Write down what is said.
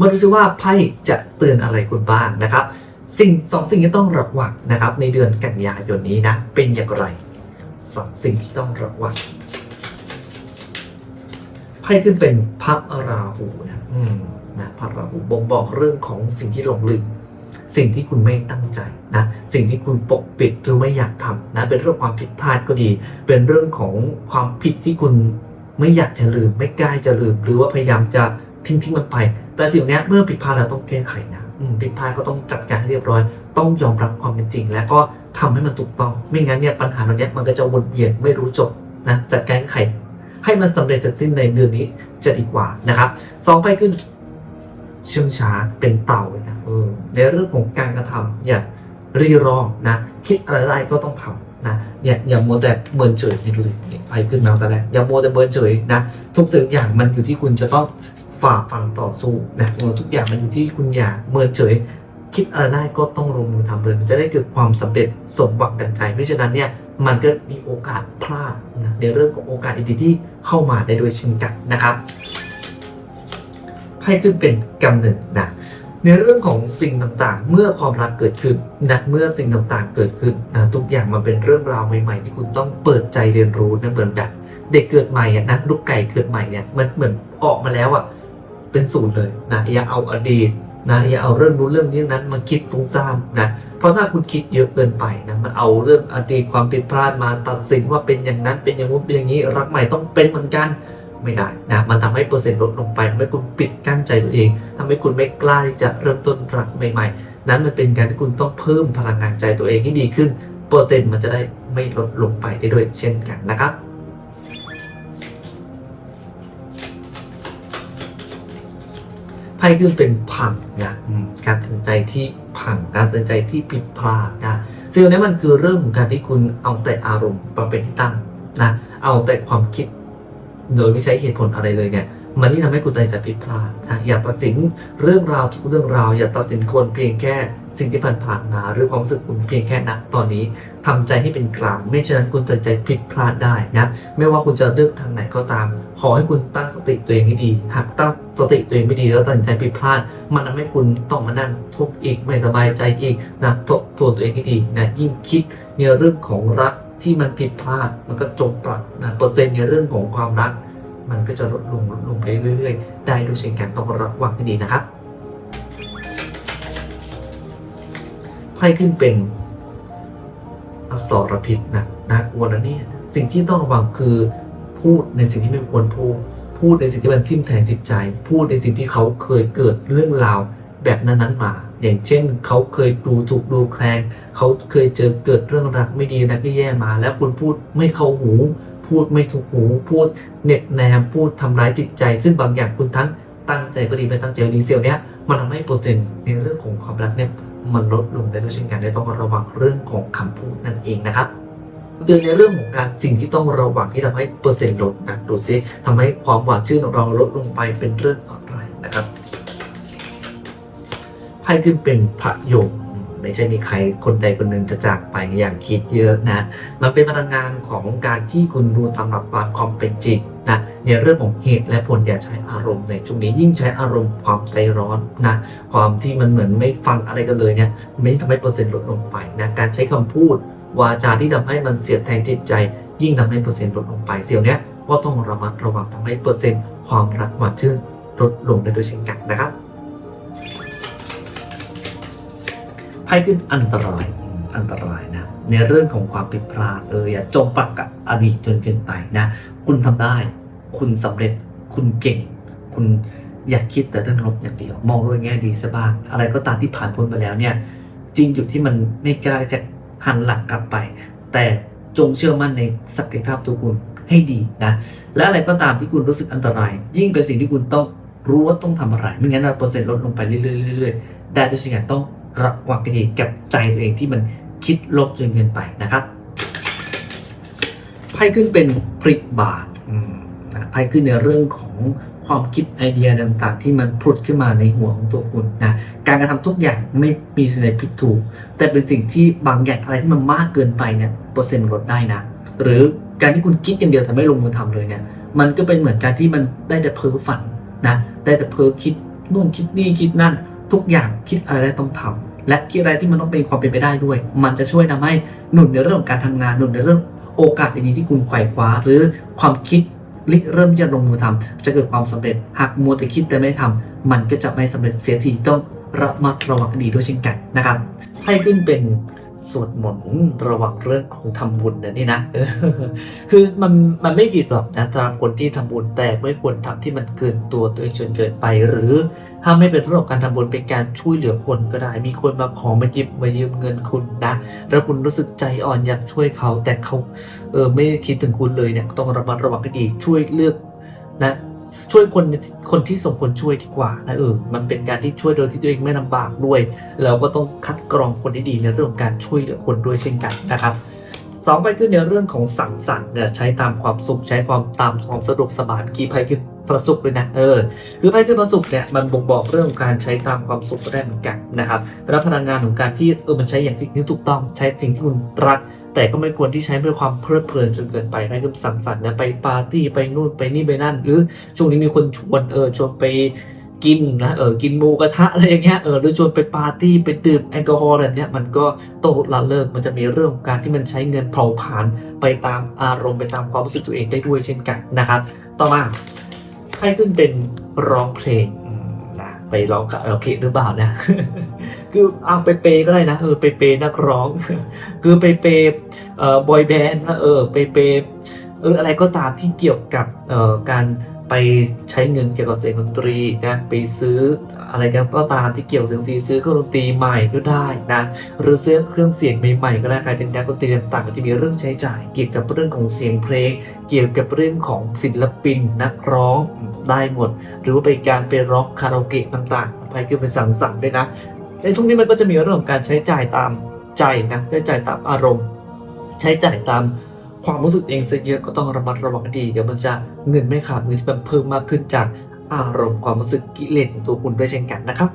มาดูซิว่าไพ่จะเตือนอะไรคุณบ้างนะครับ สิ่งสองสิ่งที่ต้องระวังนะครับ ในเดือนกันยายนนี้นะ เป็นอย่างไรสองสิ่งที่ต้องระวังไพ่ขึ้นเป็นพระราหูนะอืมนะพระราหูบ่งบอกเรื่องของสิ่งที่หลงลืมสิ่งที่คุณไม่ตั้งใจนะสิ่งที่คุณปกปิดหรือไม่อยากทำนะเป็นเรื่องความผิดพลาดก็ดี เป็นเรื่องของความผิดที่คุณไม่อยากจะลืม ไม่กล้าจะลืม หรือว่าพยายามจะ ทิ้งทิ้งมันไป แต่สิ่งนี้เมื่อผิดพลาดเราต้องแก้ไขนะผิดพลาดก็ต้องจัดการให้เรียบร้อย ต้องยอมรับความเป็นจริง แล้วก็ทำให้มันถูกต้อง ไม่งั้นเนี่ยปัญหาเหล่านี้มันก็จะวนเวียนไม่รู้จบนะจัดการแก้ไข ให้มันสำเร็จเสร็จสิ้นในเดือนนี้จะดีกว่านะครับสองไปขึ้นเชื่องช้าเป็นเต่านะเออในเรื่องของการกระทำอย่ารีรอนะ คิดอะไรก็ต้องทำนะอย่าอย่ามัวแต่เมินเฉยนี่ดูสิเนี่ยไปขึ้นมาแต่แรกอย่ามัวแต่เมินเฉยนะทุกสิ่งอย่างมันอยู่ที่คุณจะต้อง ฝ่าฟันต่อสู้นะเออทุกอย่างมันอยู่ที่คุณอย่าเมินเฉย คิดอะไรได้ก็ต้องลงมือทำเลย มันจะได้เกิดความสำเร็จสมหวังดังใจไม่ฉะนั้นเนี่ยมันก็มีโอกาสพลาดนะในเรื่องของโอกาสดีๆที่เข้ามาได้ด้วยเช่นกันนะครับไพ่ขึ้นเป็นกำเนิดนะในเรื่องของสิ่งต่างๆ เมื่อความรักเกิดขึ้นนะเมื่อสิ่งต่างๆ เกิดขึ้นนะทุกอย่างมันเป็นเรื่องราวใหม่ๆ ที่คุณต้องเปิดใจเรียนรู้นะเหมือนแบบเด็กเกิดใหม่อะนะลูกไก่เกิดใหม่เนี่ยมันเหมือนออกมาแล้วอะ เป็นศูนย์เลยนะอย่าเอาอดีตนะอย่าเอาเรื่องรู้นเรื่องนี้นั้นมาคิดฟุ้งซ่านนะเพราะถ้าคุณคิดเยอะเกินไปนะมันเอาเรื่องอดีตความผิดพลาดมาตัดสินว่าเป็นอย่างนั้นเป็นอย่างนู้นเป็นอย่างนี้ รักใหม่ต้องเป็นเหมือนกันไม่ได้นะมันทำให้เปอร์เซ็นต์ลดลงไปทำให้คุณปิดกั้นใจตัวเองทำให้คุณไม่กล้าที่จะเริ่มต้นรักใหม่ ๆ นั้นมันเป็นการที่คุณต้องเพิ่มพลังงานใจตัวเองให้ดีขึ้น เปอร์เซ็นต์มันจะได้ไม่ลดลงไปได้ด้วยเช่นกันนะครับ ไพ่ขึ้นเป็นพังนะอืมการตัดสินใจที่พังการตัดสินใจที่ผิดพลาดนะสิ่งนี้มันคือเรื่องของการที่คุณเอาแต่อารมณ์มาเป็นที่ตั้งนะเอาแต่ความคิดโดยไม่ใช้เหตุผลอะไรเลยเนี่ย มันนี่ทำให้คุณตัดสินใจผิดพลาดนะอย่าตัดสินเรื่องราวทุกเรื่องราว อย่าตัดสินคนเพียงแค่สิ่งที่ผ่านผ่านๆมาหรือความรู้สึกคุณเพียงแค่ณตอนนี้ทำใจให้เป็นกลาง ไม่ฉะนั้นคุณตัดใจผิดพลาดได้นะ ไม่ว่าคุณจะเลือกทางไหนก็ตาม ขอให้คุณตั้งสติตัวเองให้ดี หากตั้งสติตัวเองไม่ดีแล้วตัดใจผิดพลาด มันทำให้คุณต้องมานั่งทุกข์อีกไม่สบายใจอีกนะทบทวนตัวเองให้ดีนะยิ่งคิดในเรื่องของรักที่มันผิดพลาดมันก็จมปลักนะเปอร์เซ็นต์ในเรื่องของความรัก มันก็จะลดลงลดลงไปเรื่อยๆ ได้ด้วยเช่นกันต้องระวังให้ดีนะครับไพ่ขึ้นเป็นอสรพิษนะนะวันนั้นเนี่สิ่งที่ต้องระวังคือพูดในสิ่งที่ไม่ควรพูด พูดในสิ่งที่มันทิ่มแทงจิตใจ พูดในสิ่งที่เขาเคยเกิดเรื่องราวแบบนั้นๆมา อย่างเช่น เขาเคยดูถูกดูแคลนเขาเคยเจอเกิดเรื่องรักไม่ดีนะที่แย่มา แล้วคุณพูดไม่เข้าหู พูดไม่ถูกหูพูดเน็บแนมพูดทำร้ายจิตใจ ซึ่งบางอย่างคุณทั้งตั้งใจก็ดีไม่ตั้งใจก็ดีเซลเนี้ยมันทำให้เปอร์เซ็นต์ในเรื่องของความรักเนี่ยมันลดลงได้ด้วยเช่นกันได้ต้องระวังเรื่องของคำพูดนั่นเองนะครับเตือนในเรื่องของการสิ่งที่ต้องระวังที่ทำให้เปอร์เซ็นต์ลดนะดูซิทำให้ความหวานชื่นของเราลดลงไปเป็นเรื่องอะไรนะครับไพ่ขึ้นเป็นพระโยม ไม่ใช่มีใครคนใดคนหนึ่งจะจากไปอย่างคิดเยอะนะมันเป็นพลังงานของการที่คุณดูตามหลักความเป็นจริงนะในเรื่องของเหตุและผลอย่าใช้อารมณ์ในช่วงนี้ยิ่งใช้อารมณ์ความใจร้อนนะความที่มันเหมือนไม่ฟังอะไรกันเลยเนี่ยไม่ทำให้เปอร์เซ็นต์ลดลงไปนะการใช้คำพูด วาจาที่ทำให้มันเสียดแทงจิตใจ ยิ่งทำให้เปอร์เซ็นต์ลดลงไปเสี่ยวเนี้ยก็ต้องระมัดระวังทำให้เปอร์เซ็นต์ความรักหวานชื่นลดลงได้ด้วยเช่นกันนะครับ ไพ่ขึ้นอันตรายอันตรายนะ ในเรื่องของความผิดพลาดเอออย่าจมปักกับอดีตจนเกินไปนะ คุณทำได้ คุณสำเร็จคุณเก่ง คุณอย่าคิดแต่เรื่องลบอย่างเดียว มองโดยแง่ดีซะบ้าง อะไรก็ตามที่ผ่านพ้นไปแล้วเนี่ย จริงอยู่ที่มันไม่กล้าจะหันหลังกลับไป แต่จงเชื่อมั่นในศักยภาพตัวคุณให้ดีนะ และอะไรก็ตามที่คุณรู้สึกอันตราย ยิ่งเป็นสิ่งที่คุณต้องรู้ว่าต้องทำอะไร ไม่งั้นเปอร์เซ็นต์ลดลงไปเรื่อยๆเรื่อยๆได้ด้วยเช่นกันต้อง ระวังกันดีกับใจตัวเองที่มันคิดลบจนเกินไปนะครับไพ่ขึ้นเป็นพริกบาทไพ่ขึ้นในเรื่องของความคิดไอเดียต่างๆ ที่มันผุดขึ้นมาในหัวของตัวคุณนะการกระทำทุกอย่างไม่มีสิ่งใดผิดถูก แต่เป็นสิ่งที่บางอย่างอะไรที่มันมากเกินไปเนี่ยเปอร์เซ็นต์ลดได้นะ หรือการที่คุณคิดอย่างเดียวแต่ไม่ลงมือทำเลยเนี่ยมันก็เป็นเหมือนการที่มันได้แต่เพ้อฝันนะได้แต่เพ้อคิดนู่นคิดนี่คิดนั่น ทุกอย่างคิดอะไรต้องทำและคิดอะไรที่มันต้องเป็นความเป็นไปได้ด้วย มันจะช่วยทำให้หนุนในเรื่องของการทำงานหนุนในเรื่องโอกาสดีๆที่คุณไขว่คว้า หรือความคิดริเริ่มที่จะลงมือทำจะเกิดความสำเร็จหากมัวแต่คิดแต่ไม่ทำมันก็จะไม่สำเร็จเสียทีต้องระมัดระวังดีด้วยเช่นกันนะครับให้ขึ้นเป็น สวดมนต์ระวังเรื่องของทำบุญนะนี่นะคือมันมันไม่ผิดหรอกนะสำหรับคนที่ทำบุญแต่ไม่ควรทำที่มันเกินตัวตัวเองจนเกินไป หรือถ้าไม่เป็นเรื่องของการทำบุญเป็นการช่วยเหลือคนก็ได้ มีคนมาขอมาหยิบมายืมเงินคุณนะแล้วคุณรู้สึกใจอ่อนอยากช่วยเขา แต่เขาเออไม่คิดถึงคุณเลยเนี่ยต้องระมัดระวังให้ดีช่วยเลือกนะ ช่วยคนคนที่สมควรช่วยดีกว่านะเออมันเป็นการที่ช่วยโดยที่ตัวเองไม่ลำบากด้วยเราก็ต้องคัดกรองคนที่ดีในเรื่องของการช่วยเหลือคนด้วยเช่นกันนะครับสองไปคือในเรื่องของสั่งสรรค์เนี่ยใช้ตามความสุขใช้ความตามความสะดวกสบายกี้ไพ่คือประสุขเลยนะเออคือไพ่คือประสุขเนี่ยมันบ่งบอกเรื่องของการใช้ตามความสุขได้เหมือนกันนะครับและพลังงานของการที่เออมันใช้อย่างสิ่งที่ถูกต้องใช้สิ่งที่คุณรัก แต่ก็ไม่ควรที่ใช้ด้วยความเพลิดเพลินจนเกินไปไพ่คือสังสรรค์นี่ยไปปาร์ตี้ไปนู่นไปนี่ไปนั่น หรือช่วงนี้มีคนชวนเออชวนไปกินนะเออกินหมูกระทะอะไรอย่างเงี้ยเออหรือชวนไปปาร์ตี้ไปดื่มแอลกอฮอล์อะไรเนี้ยมันก็ต้องละเลิกมันจะมีเรื่องของการที่มันใช้เงินเผาผลาญไปตามอารมณ์ไปตามความรู้สึกตัวเองได้ด้วยเช่นกันนะครับ ต่อมาให้ขึ้นเป็นร้องเพลงนะไปร้องคาราโอเกะหรือเปล่านะ คือเอาไปเปก็ได้นะเออไปเปนักร้อง คือไปเปเอ่อบอยแบนด์นะเออไปเปเอออะไรก็ตามที่เกี่ยวกับเอ่อการไปใช้เงินเกี่ยวกับเสียงดนตรีนะไปซื้ออะไรกันก็ตามที่เกี่ยวกับเสียงดนตรีซื้อเครื่องดนตรีใหม่ก็ได้นะหรือซื้อเครื่องเสียงใหม่ๆก็ได้ใครเป็นนักดนตรีต่างๆก็จะมีเรื่องใช้จ่าย เกี่ยวกับเรื่องของเสียงเพลง เกี่ยวกับเรื่องของศิลปินนักร้องได้หมด หรือว่าไปการไปร้องคาราโอเกะต่างๆไปคือเป็นสังสรรค์ด้วยนะ ในช่วงนี้มันก็จะมีเรื่องของการใช้จ่ายตามใจนะใช้จ่ายตามอารมณ์ ใช้จ่ายตามความรู้สึกเองซะเยอะก็ต้องระมัดระวังดีเดี๋ยวมันจะเงินไม่ขาดเงินที่มันเพิ่มมากขึ้นจากอารมณ์ความรู้สึกกิเลสของตัวคุณด้วยเช่นกันนะครับ